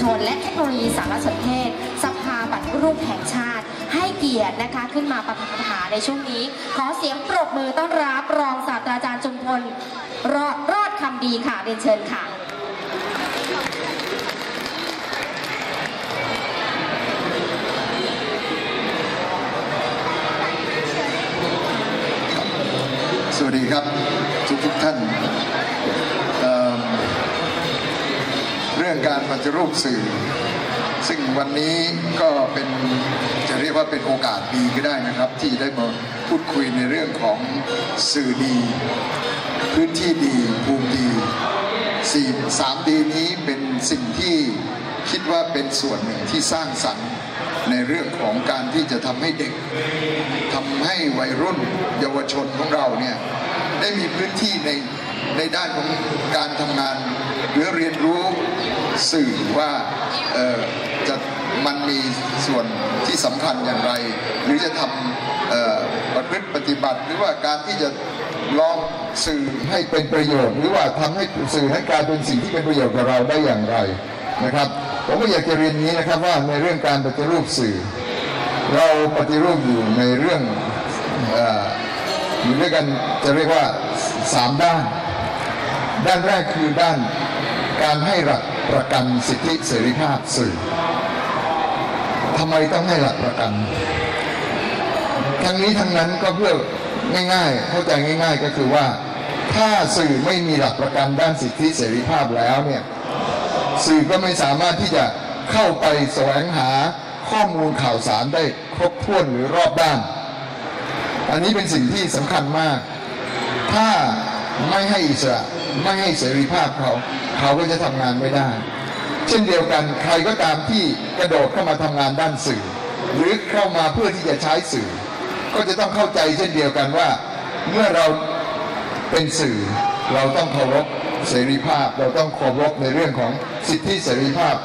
ชน และเทคโนโลยีสารสนเทศ สภาปฏิรูปแห่งชาติ ให้เกียรตินะคะขึ้นมาประธาในช่วงนี้ ขอเสียงปรบมือต้อนรับรองศาสตราจารย์จุมพลรอดรอดคำดีค่ะเรียนเชิญค่ะสวัสดีครับทุกทุกท่าน รื่องการปฏิรูปสื่อ ซึ่งวันนี้ก็เป็นจะเรียกว่าเป็นโอกาสดีก็ได้นะครับ ที่ได้มาพูดคุยในเรื่องของสื่อดี พื้นที่ดีภูมิดีสี่สามดีนี้เป็นสิ่งที่คิดว่าเป็นส่วนหนึ่งที่สร้างสรรค์ในเรื่องของการที่จะทำให้เด็กทำให้วัยรุ่นเยาวชนของเราเนี่ยได้มีพื้นที่ในในด้านของการทำงานหรือเรียนรู้ สื่อว่าจะมันมีส่วนที่สำคัญอย่างไร หรือจะทำประพฤติปฏิบัติ หรือว่าการที่จะลองสื่อให้เป็นประโยชน์ หรือว่าทำให้สื่อให้กลายเป็นสิ่งที่เป็นประโยชน์กับเราได้อย่างไรนะครับผมก็อยากจะเรียนนี้นะครับว่าในเรื่องการปฏิรูปสื่อ เราปฏิรูปอยู่ในเรื่องอ่ออยู่ด้วยกันจะเรียกว่าสามด้าน ด้านแรกคือด้านการให้หลัก ประกันสิทธิเสรีภาพสื่อทำไมต้องให้หลักประกัน ทั้งนี้ทั้งนั้นก็เพื่อง่ายๆ เข้าใจง่าย ๆ ก็คือว่า ถ้าสื่อไม่มีหลักประกันด้านสิทธิเสรีภาพแล้วเนี่ยสื่อก็ไม่สามารถที่จะเข้าไปแสวงหาข้อมูลข่าวสารได้ครบถ้วนหรือรอบด้าน อันนี้เป็นสิ่งที่สำคัญมาก ถ้าไม่ให้อิสระ ไม่ให้เสรีภาพเขา เขาก็จะทำงานไม่ได้ เช่นเดียวกันใครก็ตามที่กระโดดเข้ามาทำงานด้านสื่อ หรือเข้ามาเพื่อที่จะใช้สื่อ ก็จะต้องเข้าใจเช่นเดียวกันว่า เมื่อเราเป็นสื่อ เราต้องเคารพเสรีภาพ เราต้องเคารพในเรื่องของสิทธิเสรีภาพ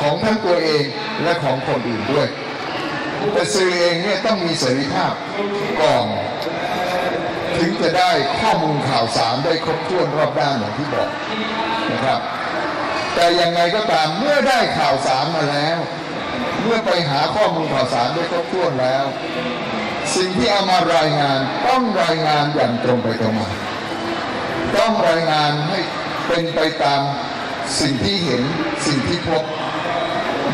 ของทั้งตัวเองและของคนอื่นด้วยแต่สื่อเองเนี่ยต้องมีเสรีภาพก่อน ถึงจะได้ข้อมูลข่าวสารได้ครบถ้วนรอบด้านอย่างที่บอกนะครับ แต่ยังไงก็ตามเมื่อได้ข่าวสารมาแล้ว เมื่อไปหาข้อมูลข่าวสารได้ครบถ้วนแล้ว สิ่งที่เอามารายงานต้องรายงานอย่างตรงไปตรงมาต้องรายงานให้เป็นไปตามสิ่งที่เห็นสิ่งที่พบ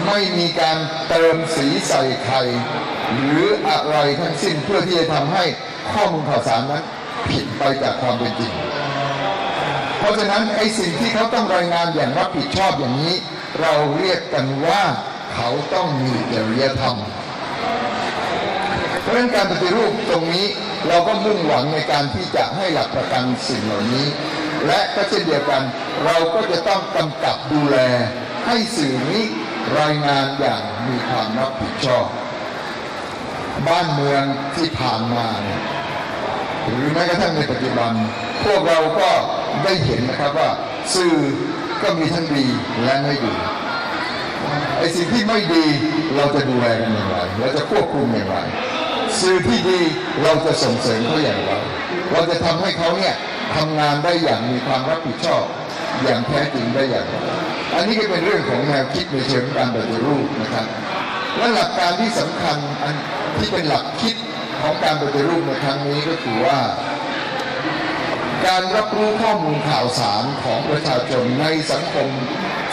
ไม่มีการเติมสีใส่ไข่หรืออะไรทั้งสิ้นเพื่อที่จะทำให้ ข้อมูลข่าวสารนั้นผิดไปจากความเป็นจริง เพราะฉะนั้นไอ้สิ่งที่เขาต้องรายงานอย่างรับผิดชอบอย่างนี้ เราเรียกกันว่าเขาต้องมีจริยธรรม เพราะฉะนั้นการปฏิรูปตรงนี้เราก็มุ่งหวังในการที่จะให้หลักประกันสิ่งเหล่านี้ และก็เช่นเดียวกัน เราก็จะต้องกำกับดูแลให้สื่อนี้รายงานอย่างมีความรับผิดชอบ บ้านเมืองที่ผ่านมาเนี่ยหรือแม้กระทั่งในปัจจุบัน พวกเราก็ได้เห็นนะครับว่า สื่อก็มีทั้งดีและไม่ดีไอ้สิ่งที่ไม่ดีเราจะดูแลกันอย่างไรเราจะควบคุมอย่างไรสื่อที่ดีเราจะส่งเสริมเขาอย่างไรเราจะทำให้เขาเนี่ยทำงานได้อย่างมีความรับผิดชอบอย่างแท้จริงได้อย่างไรอันนี้ก็เป็นเรื่องของแนวคิดในเชิงการปฏิรูปนะครับ และหลักการที่สำคัญอันที่เป็นหลักคิดของการปฏิรูปในครั้งนี้ก็คือว่า การรับรู้ข้อมูลข่าวสารของประชาชนในสังคม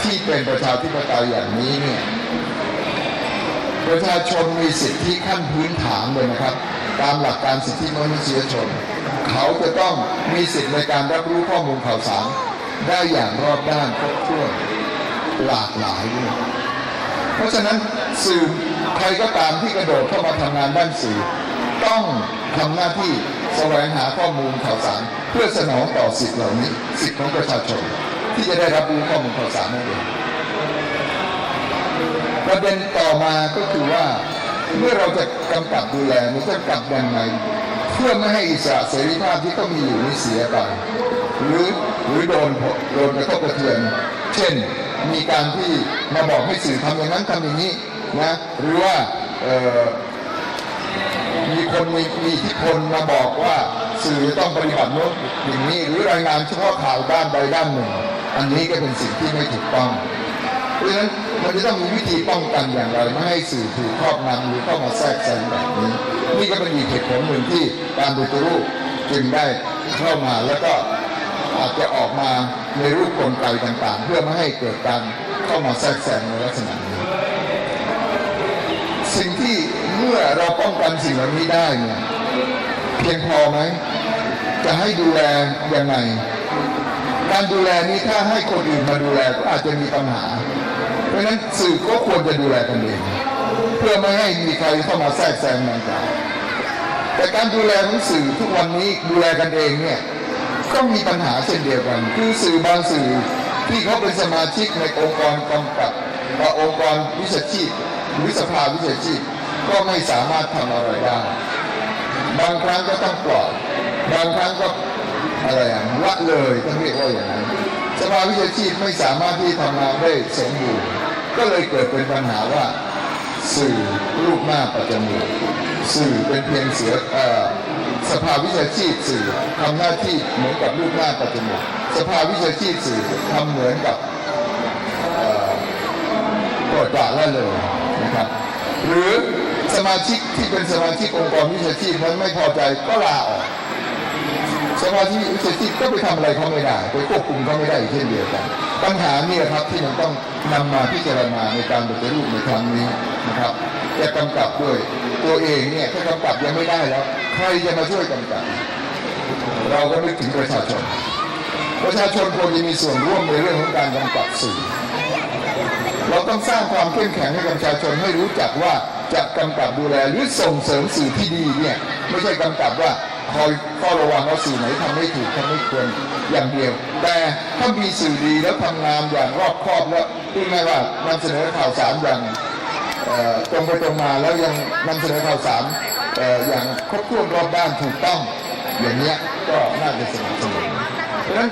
ที่เป็นประชาธิปไตยอย่างนี้เนี่ยประชาชนมีสิทธิขั้นพื้นฐานเลยนะครับ ตามหลักการสิทธิมนุษยชน เขาจะต้องมีสิทธิในการรับรู้ข้อมูลข่าวสาร ได้อย่างรอบด้านครบถ้วนหลากหลายด้วย เพราะฉะนั้นสื่อใครก็ตามที่กระโดดเข้ามาทำงานด้านสื่อ ต้องทำหน้าที่แสวงหาข้อมูลข่าวสาร เพื่อสนองต่อสิทธิเหล่านี้ สิทธิของประชาชน ที่จะได้รับรู้ข้อมูลข่าวสารนั่นเองประเด็นต่อมาก็คือว่าเมื่อเราจะกำกับดูแลมันจะกำกับยังไงเพื่อไม่ให้อิสระเสรีภาพที่ต้องมีอยู่นี้เสียไปหรือหรือโดนโดนกระทบกระเทือน เช่น มีการที่มาบอกให้สื่อทำอย่างนั้นทำอย่างนี้นะหรือว่ามีคนมีมีทธิพลมาบอกว่าสื่อต้องปฏิบัติโน้นอย่างนี้หรือรายงานเฉพาะข่าวด้านใดด้านหนึ่ง อันนี้ก็เป็นสิ่งที่ไม่ถูกต้องเพราะฉะนั้นมันจะต้องมีวิธีป้องกันอย่างไรไม่ให้สื่อถูกครอบงำหรือเข้ามาแทรกแซงแบบนี้ นี่ก็เป็นอีกเหตุผลหนึ่งที่การปฏิรูปจึงได้เข้ามาแล้วก็ อาจจะออกมาในรูปกลไกต่างๆ เพื่อไม่ให้เกิดการเข้ามาแทรกแซงในลักษณะนี้สิ่งที่เมื่อเราป้องกันสิ่งเหล่านี้ได้เนี่ยเพียงพอไหมจะให้ดูแลยังไง การดูแลนี้ถ้าให้คนอื่นมาดูแลก็อาจจะมีปัญหา เพราะฉะนั้นสื่อก็ควรจะดูแลกันเองเพื่อไม่ให้มีใครเข้ามาแทรกแซงดังกล่าวแต่การดูแลของสื่อทุกวันนี้ดูแลกันเองเนี่ย ก็มีปัญหาเช่นเดียวกัน คือสื่อบางสื่อที่เขาเป็นสมาชิกในองค์กรกำกับว่าองค์กรวิชาชีพหรือสภาวิชาชีพก็ไม่สามารถทำอะไรได้บางครั้งก็ต้องปล่อยบางครั้งก็อะไรอะละเลยต้องเรียกว่าอย่างนั้นสภาวิชาชีพไม่สามารถที่ทำงานได้สมบูรณ์ก็เลยเกิดเป็นปัญหาว่าสื่อรูปหน้าปัจจมูกสื่อเป็นเพียงเสือเอ่อ สภาวิชาชีพสื่อทำหน้าที่เหมือนกับรูปหน้าปัจจมูกสภาวิชาชีพสื่อทำเหมือนกับปรดปรานละเลยนะครับ หรือสมาชิกที่เป็นสมาชิกองค์กรวิชาชีพนั้นไม่พอใจก็ลาออกสมาชิกวิชาชีพก็ไปทำอะไรเขาไม่ได้ไปควบคุมเขาไม่ได้อีกเช่นเดียวกัน ปัญหานี่ครับที่มันต้องนำมาพิจารณาในการปฏิรูปในครั้งนี้นะครับ จะกำกับด้วย ตัวเองเนี่ยถ้ากำกับยังไม่ได้แล้ว ใครจะมาช่วยกำกับ เราก็นึกถึงประชาชน ประชาชนควรจะมีส่วนร่วมในเรื่องของการกำกับสื่อ เราต้องสร้างความเข้มแข็งให้กับประชาชนให้รู้จักว่าจะกำกับดูแลหรือส่งเสริมสื่อที่ดีเนี่ยไม่ใช่กำกับว่าคอยเฝ้าระวังว่าสื่อไหนทำไม่ถูกทำไม่ควรอย่างเดียว แต่ถ้ามีสื่อดีแล้วทำงานอย่างรอบคอบแล้วพูดง่ายว่านำเสนอข่าวสารอย่าง ตรงไปตรงมาแล้วยังนำเสนอข่าวสารออย่างครบถ้วนรอบด้านถูกต้องอย่างเนี้ยก็น่าจะสนับสนุนเพราะฉะนั้น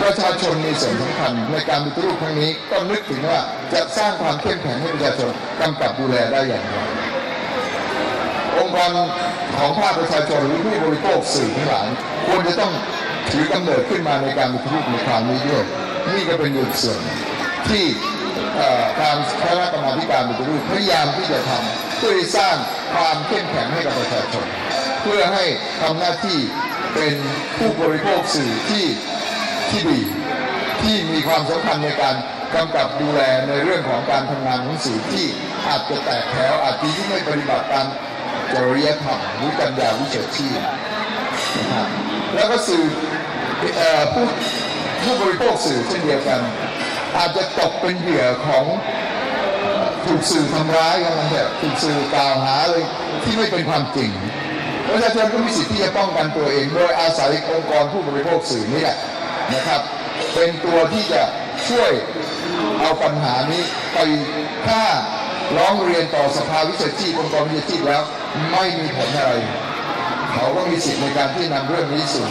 ประชาชนมีส่วนสำคัญในการปฏิรูปครั้งนี้ก็นึกถึงว่าจะสร้างความเข้มแข็งให้ประชาชนกำกับดูแลได้อย่างไรองค์กรของภาคประชาชนหรือผู้บริโภคสื่อทั้งหลายควรจะต้องถือกำเนิดขึ้นมาในการปฏิรูปในคราวนี้ด้วยนี่ก็เป็นหนึ่งส่วนที่ ทางคณะกรรมาธิการปฏิรูปพยายามที่จะทำเพื่อสร้างความเข้มแข็งให้กับประชาชน เพื่อให้ทำหน้าที่เป็นผู้บริโภคสื่อที่ที่ดีที่มีความสำคัญในการกำกับดูแลในเรื่องของการทำงานของสื่อที่อาจจะแตกแถวอาจจะที่ไม่ปฏิบัติตามจริยธรรมหรือปัญญาวิชาชีพนะครับแล้วก็สื่ออผู้ผู้บริโภคสื่อเช่นเดียวกัน อาจจะตกเป็นเหยื่อของถูกสื่อทำร้ายกันมันแบบถูกสื่อกล่าวหาเลยที่ไม่เป็นความจริงประชาชนก็มีสิทธิ์ที่จะป้องกันตัวเอง โดยอาศัยองค์กรผู้บริโภคสื่อนี่แหละนะครับ เป็นตัวที่จะช่วยเอาปัญหานี้ไปถ้าร้องเรียนต่อสภาวิชาชีพองค์กรวิชาชีพแล้วไม่มีผลอะไร เขาก็มีสิทธิ์ในการที่นำเรื่องนี้สู่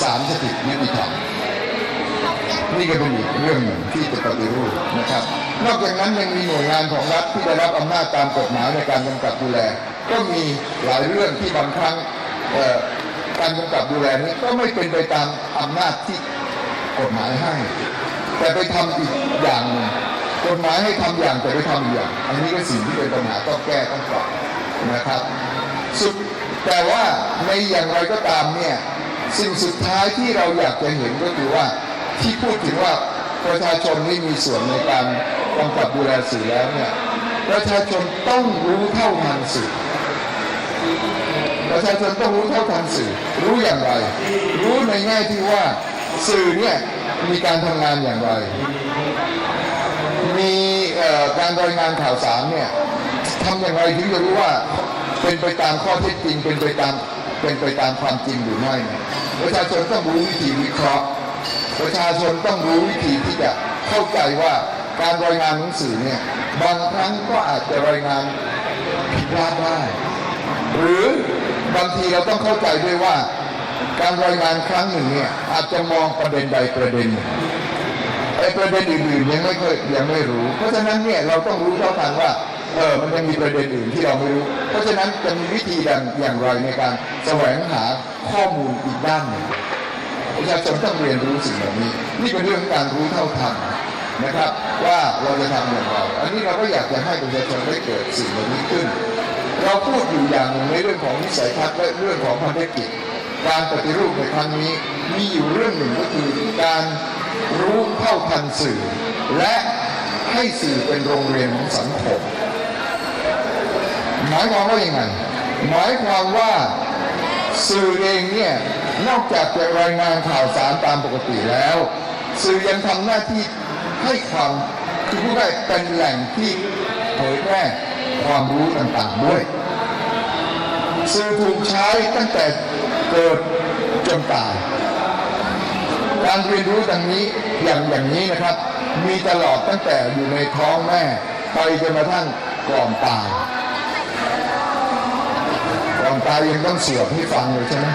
ศาลสถิตยุติธรรม นี่ก็เป็นอีกเรื่องหนึ่งที่จะปฏิรูปนะครับ นอกจากนั้นยังมีหน่วยงานของรัฐที่ได้รับอำนาจตามกฎหมายในการกำกับดูแล ก็มีหลายเรื่องที่บางครั้งการกำกับดูแลนี้ก็ไม่เป็นไปตามอำนาจที่กฎหมายให้ แต่ไปทำอีกอย่างหนึ่งกฎหมายให้ทำอย่างแต่ไปทำอีกอย่าง อันนี้ก็สิ่งที่เป็นปัญหาต้องแก้ต้องปรับนะครับสุดแต่ว่าในอย่างไรก็ตามเนี่ยสิ่งสุดท้ายที่เราอยากจะเห็นก็คือว่า ที่พูดถึงว่าประชาชนนี่มีส่วนในการกำกับดูแลสื่อแล้วเนี่ยประชาชนต้องรู้เท่าทันสื่อประชาชนต้องรู้เท่าทันสื่อ รู้อย่างไร รู้ในแง่ที่ว่าสื่อเนี่ยมีการทำงานอย่างไร มีการรายงานข่าวสารเนี่ยทำอย่างไรถึงจะรู้ว่าเป็นไปตามข้อเท็จจริงเป็นไปตามเป็นไปตามความจริงหรือไม่ ประชาชนต้องรู้วิธีวิเคราะห์ ประชาชนต้องรู้วิธีที่จะเข้าใจว่าการรายงานหนังสือเนี่ยบางครั้งก็อาจจะรายงานผิดพลาดได้ หรือบางทีเราต้องเข้าใจด้วยว่า การรายงานครั้งหนึ่งเนี่ยอาจจะมองประเด็นใดประเด็นหนึ่งไอ้ประเด็นอื่นๆยังไม่เคยยังไม่รู้ เพราะฉะนั้นเนี่ยเราต้องรู้เท่าทันว่าเออมันยังมีประเด็นอื่นที่เราไม่รู้ เพราะฉะนั้นจะมีวิธีอย่างอย่างไรในการแสวงหาข้อมูลอีกด้านหนึ่ง ประชาชนต้องเรียนรู้สิ่งเหล่านี้ นี่เป็นเรื่องการรู้เท่าทันนะครับว่าเราจะทำอย่างไร อันนี้เราก็อยากจะให้ประชาชนได้เกิดสิ่งเหล่านี้ขึ้น เราพูดอยู่อย่างหนึ่งในเรื่องของวิสัยทัศน์และเรื่องของพันธกิจ การปฏิรูปในครั้งนี้มีอยู่เรื่องหนึ่งก็คือการรู้เท่าทันสื่อ และให้สื่อเป็นโรงเรียนของสังคม หมายความว่าอยังไงหมายความว่าสื่อเองเนี่ย นอกจากจะรายงานข่าวสารตามปกติแล้ว สื่อยังทำหน้าที่ให้ความคือผู้ได้เป็นแหล่งที่เผยแพร่ความรู้ต่างๆด้วย สื่อถูกใช้ตั้งแต่เกิดจนตาย การเรียนรู้ดังนี้อย่างอย่างนี้นะครับ มีตลอดตั้งแต่อยู่ในท้องแม่ไปจนกระทั่งก่อนตายก่อนตายยังต้องเสวดให้ฟังเลยใช่ไหม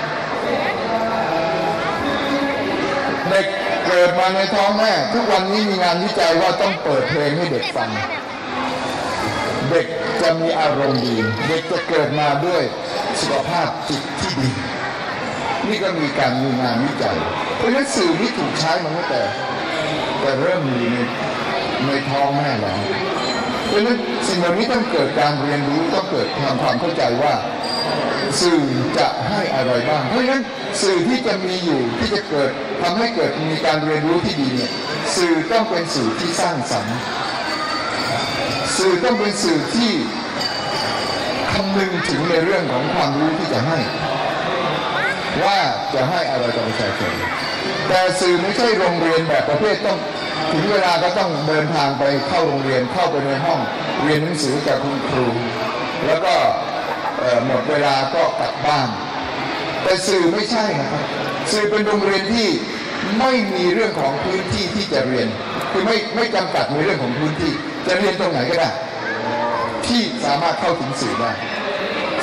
เด็ก เกิดมาในท้องแม่ ทุกวันนี้มีงานวิจัยว่าต้องเปิดเพลงให้เด็กฟัง เด็กจะมีอารมณ์ดี เด็กจะเกิดมาด้วยสุขภาพจิตที่ดี นี่ก็มีการมีงานวิจัย เพราะฉะนั้นสื่อที่ถูกใช้มาตั้งแต่ แต่เริ่มมีในในท้องแม่แล้วเพราะฉะนั้นสิ่งเหล่านี้ต้องเกิดการเรียนรู้ต้องเกิดความความเข้าใจว่า สื่อจะให้อะไรบ้าง เพราะฉะนั้นสื่อที่จะมีอยู่ที่จะเกิดทำให้เกิดมีการเรียนรู้ที่ดีเนี่ยสื่อต้องเป็นสื่อที่สร้างสรรค์สื่อต้องเป็นสื่อที่คำนึงถึงในเรื่องของความรู้ที่จะให้ ว่าจะให้อะไรกับประชาชนแต่สื่อไม่ใช่โรงเรียนแบบประเภทต้องถึงเวลาก็ต้องเดินทางไปเข้าโรงเรียนเข้าไปในห้อง เรียนหนังสือกับคุณครู หมดเวลาก็กลับบ้าน แต่สื่อไม่ใช่นะครับสื่อเป็นโรงเรียนที่ไม่มีเรื่องของพื้นที่ที่จะเรียน คือไม่ไม่จำกัดในเรื่องของพื้นที่ จะเรียนตรงไหนก็ได้ ที่สามารถเข้าถึงสื่อได้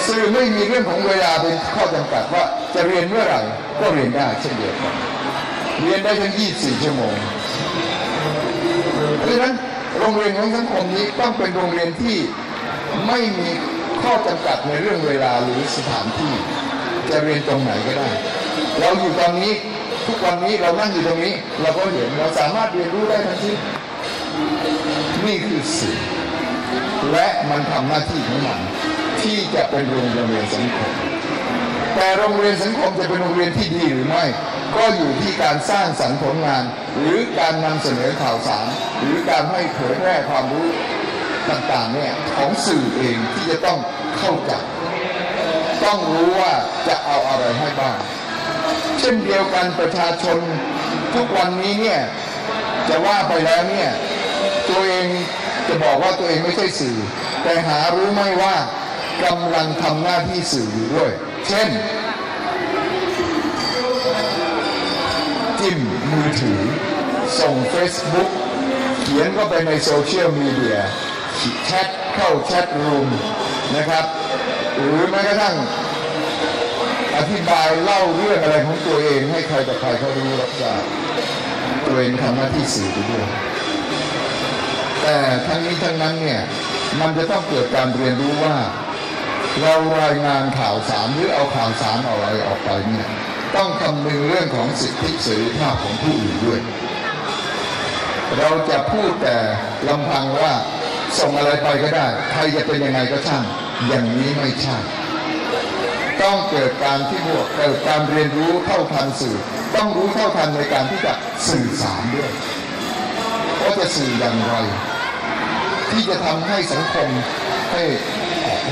สื่อไม่มีเรื่องของเวลาเป็นข้อจำกัดว่าจะเรียนเมื่อไหร่ก็เรียนได้เช่นเดียวกันเรียนได้ทั้ง 24 ชั่วโมง เพราะฉะนั้นโรงเรียนของสังคมนี้ต้องเป็นโรงเรียนที่ไม่มี ข้อจำกัดในเรื่องเวลาหรือสถานที่ จะเรียนตรงไหนก็ได้ เราอยู่ตอนนี้ทุกวันนี้เรานั่งอยู่ตรงนี้ เราก็เห็นเราสามารถเรียนรู้ได้ทั้งที่นี่คือสื่อและมันทำหน้าที่ของมันที่จะเป็นโรงเรียนสังคม แต่โรงเรียนสังคมจะเป็นโรงเรียนที่ดีหรือไม่ ก็อยู่ที่การสร้างสรรค์ผลงาน หรือการนำเสนอข่าวสาร หรือการให้เผยแพร่ความรู้ ต่างๆเนี่ยของสื่อเองที่จะต้องเข้าใจต้องรู้ว่าจะเอาอะไรให้บ้าง เช่นเดียวกันประชาชนทุกวันนี้เนี่ยจะว่าไปแล้วเนี่ยตัวเองจะบอกว่าตัวเองไม่ใช่สื่อ แต่หารู้ไหมว่ากำลังทำหน้าที่สื่ออยู่ด้วย เช่น จิ้มมือถือ ส่ง Facebook เขียนเข้าไปในโซเชียลมีเดีย แชทเข้าแชทรูมนะครับ หรือแม้กระทั่งอธิบายเล่าเรื่องอะไรของตัวเองให้ใครต่อใครเขารู้รับทราบตัวเองทำหน้าที่สื่อไปด้วยแต่ทั้งนี้ทั้งนั้นเนี่ยมันจะต้องเกิดการเรียนรู้ว่า เรารายงานข่าวสารหรือเอาข่าวสารอะไรออกไปเนี่ยต้องคำนึงเรื่องของสิทธิเสรีภาพของผู้อื่นด้วย เราจะพูดแต่ลำพังว่า ส่งอะไรไปก็ได้ ใครจะเป็นยังไงก็ช่าง อย่างนี้ไม่ใช่ ต้องเกิดการที่บวกเกิดการเรียนรู้เท่าทันสื่อ ต้องรู้เท่าทันในการที่จะสื่อสารด้วยว่าจะสื่ออย่างไร ที่จะทำให้สังคมให้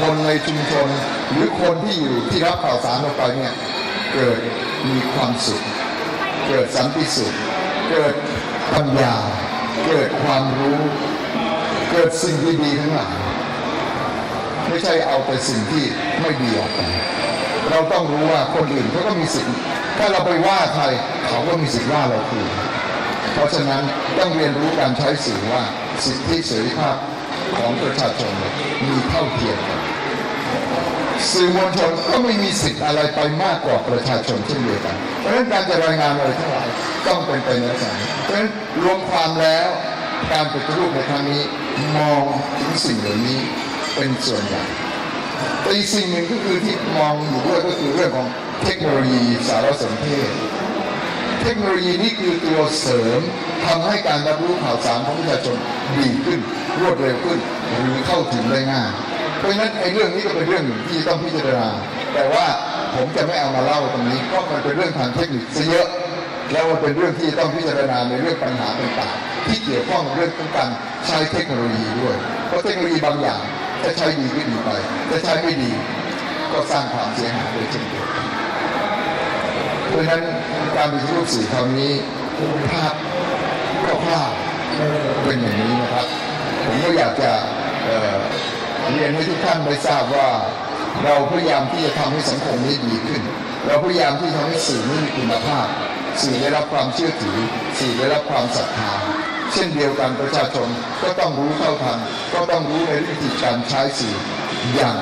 คนในชุมชน หรือคนที่อยู่ที่รับข่าวสารออกไปเนี่ยเกิดมีความสุข เกิดสันติสุข เกิดปัญญา เกิดความรู้ เกิดสิ่งดีๆทั้งหลายไม่ใช่เอาแต่สิ่งที่ไม่ดีออกไปเราต้องรู้ว่าคนอื่นเขาก็มีสิทธิ์ถ้าเราไปว่าใครเขาก็มีสิทธิ์ว่าเราคือเพราะฉะนั้นต้องเรียนรู้การใช้สื่อว่าสิทธิเสรีภาพของประชาชนมีเท่าเทียมกันสื่อมวลชนก็ไม่มีสิทธิ์อะไรไปมากกว่าประชาชนเช่นเดียวกัน เพราะฉะนั้นการจะรายงานอะไรทั้งหลายต้องเป็นไปในลักษณะนี้เพราะฉะนั้นรวมความแล้ว การปฏิรูปในครั้งนี้มองถึงสิ่งเหล่านี้เป็นส่วนใหญ่แต่อีกสิ่งหนึ่งก็คือที่มองอยู่ด้วยก็คือเรื่องของเทคโนโลยีสารสนเทศ เทคโนโลยีนี่คือตัวเสริมทำให้การรับรู้ข่าวสารของประชาชนดีขึ้น รวดเร็วขึ้น หรือเข้าถึงได้ง่ายเพราะฉะนั้นไอ้เรื่องนี้ก็เป็นเรื่องหนึ่งที่ต้องพิจารณาแต่ว่าผมจะไม่เอามาเล่าตรงนี้เพราะมันเป็นเรื่องทางเทคนิคซะเยอะ แล้วมันเป็นเรื่องที่ต้องพิจารณาในเรื่องปัญหาต่างๆที่เกี่ยวข้องเรื่องของการใช้เทคโนโลยีด้วย เพราะเทคโนโลยีบางอย่างถ้าใช้ดีก็ดีไปถ้าใช้ไม่ดี ก็สร้างความเสียหายโดยเช่นเดียวกันเพราะนั้นการปฏิรูปสื่อคราวนี้ภาพคร่าวๆเป็นอย่างนี้นะครับ ผมก็อยากจะเเรียนให้ทุกท่านได้ทราบว่าเราพยายามที่จะทำให้สังคมนี้ดีขึ้น เราพยายามที่ทำให้สื่อนี้มีคุณภาพ สื่อได้รับความเชื่อถือสื่อได้รับความศรัทธาเช่นเดียวกันประชาชนก็ต้องรู้เท่าทันก็ต้องรู้ในวิธีการใช้สื่ออย่าง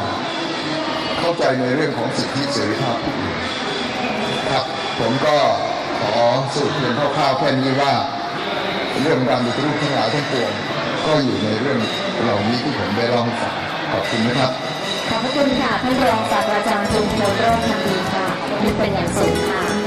เข้าใจในเรื่องของสิทธิเสรีภาพผู้อื่นครับผมก็ขอสรุปเพียงคร่าวๆแค่นี้ว่า เรื่องการปฏิรูปทั้งหลายทั้งปวงก็อยู่ในเรื่องเหล่านี้ที่ผมได้เล่าให้ฟังขอบคุณนะครับขอบคุณค่ะท่านรองศาสตราจารย์จุมพลโรทันดีค่ะขอบคุณเป็นอย่างสูงค่ะ